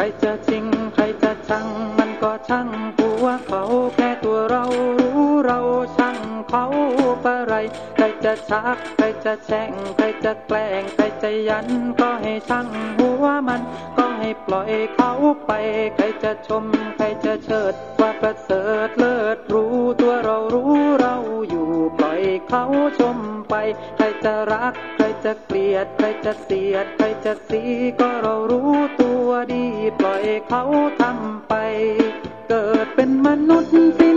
รจะจริง ใครจะชัง มันก็ช่างหัวเขาแค่ตัวเรารู้เราช่างเขาปะไร ใครจะชัก ใครจะแช่ง ใครจะแกล้ง ใครจะยัน ก็ให้ช่างหัวมัน ก็ให้ปล่อยเขาไป ใครจะชม ใครจะเชิดว่าประเสริฐเลิศรู้ตัวเรารู้ เขาชมไป ใครจะรัก ใครจะเกลียด ใครจะเสียด ใครจะสีก็เรารู้ตัวดี ปล่อยเขาทำไป เกิดเป็นมนุษย์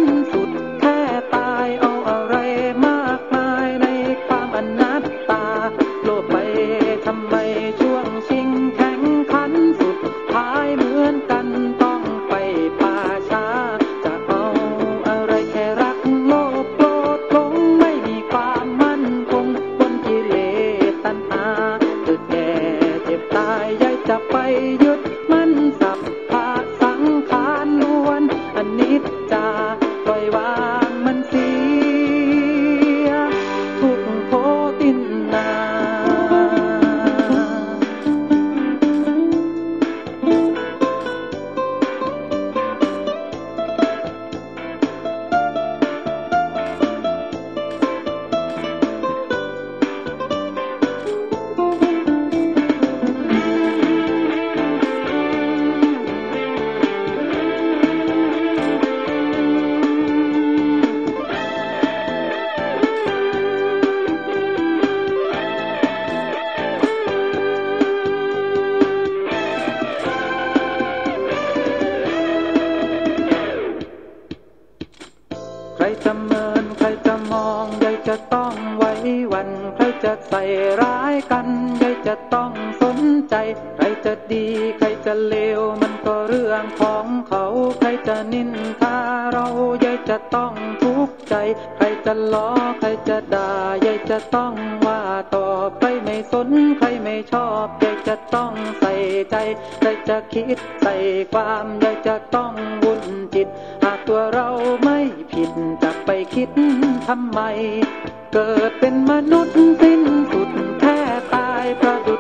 จะเมิน ใครจะมองยายจะต้องไว้วัน ใครจะใส่ร้ายกันยายจะต้องสนใจ ใครจะดี ใครจะเลว มันก็เรื่องของเขา ใครจะนินทาเรายายจะต้องทุกข์ใจ ใครจะล้อ ใครจะด่ายายจะต้องว่าตอบใครไม่สน ใครไม่ชอบยายจะต้องใส่ใจ ใครจะคิดใส่ความยายจะต้องวุ่นจิตหาก คิดทำไม เกิดเป็นมนุษย์สิ้นสุดแค่ตายประ